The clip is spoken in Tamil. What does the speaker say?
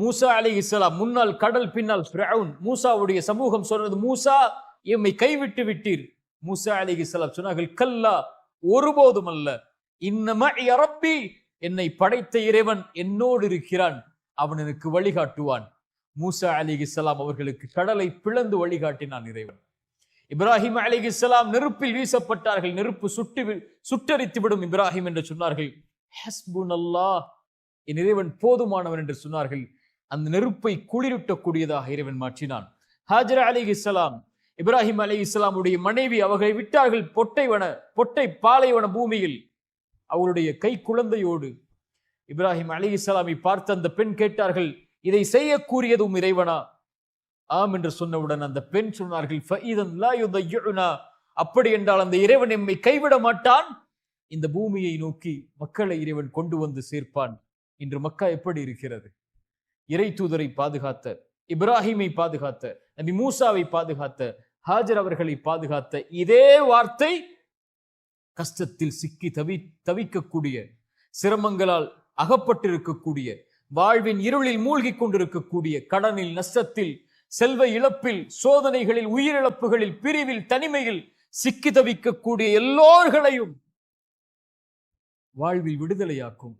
மூசா அலி இஸ்லாம் முன்னால் கடல் பின்னால் பிரவுன் மூசாவுடைய சமூகம் சொன்னது மூசா எம்மை கைவிட்டு விட்டீர். மூசா அலி இஸ்லாம் சொன்னார்கள் கல்லா ஒருபோதும் அல்ல இன்னம என்னை படைத்த இறைவன் என்னோடு இருக்கிறான். அவன் எனக்கு வழிகாட்டுவான். மூசா அலி இஸ்லாம் அவர்களுக்கு கடலை பிளந்து வழிகாட்டினான் இறைவன். இப்ராஹிம் அலி இஸ்லாம் நெருப்பில் வீசப்பட்டார்கள். நெருப்பு சுட்டு வி- சுட்டரித்து விடும் இப்ராஹிம் என்று சொன்னார்கள். ஹஸ்புனல்லாஹ் என் இறைவன் போதுமானவன் என்று சொன்னார்கள். அந்த நெருப்பை குளிரூட்டக்கூடியதாக இறைவன் மாற்றினான். ஹாஜரா அலி இஸ்லாம் இப்ராஹிம் அலி இஸ்லாமுடைய மனைவி அவர்களை விட்டார்கள் பொட்டைவன பொட்டை பாலைவன பூமியில். அவருடைய கை குழந்தையோடு இப்ராஹிம் அலி இஸ்லாமை பார்த்து அந்த பெண் கேட்டார்கள் இதை செய்யக்கூறியதும் இறைவனா? ஆம் என்று சொன்னவுடன் அந்த பெண் சொன்னார்கள் அப்படி என்றால் அந்த இறைவன் எம்மை கைவிட மாட்டான்? இந்த பூமியை நோக்கி மக்களை இறைவன் கொண்டு வந்து சேர்ப்பான். இன்று மக்கா எப்படி இருக்கிறது? இறை தூதரை பாதுகாத்த இப்ராஹிமை பாதுகாத்த நபி மூசாவை பாதுகாத்த ஹாஜர் அவர்களை பாதுகாத்த இதே வார்த்தை கஷ்டத்தில் சிக்கி தவி தவிக்கக்கூடிய சிரமங்களால் அகப்பட்டிருக்கக்கூடிய வாழ்வின் இருளில் மூழ்கிக் கொண்டிருக்கக்கூடிய கடனில் நஷ்டத்தில் செல்வ இழப்பில் சோதனைகளில் உயிரிழப்புகளில் பிரிவில் தனிமையில் சிக்கி தவிக்கக்கூடிய எல்லோர்களையும் வாழ்வில் விடுதலையாக்கும்.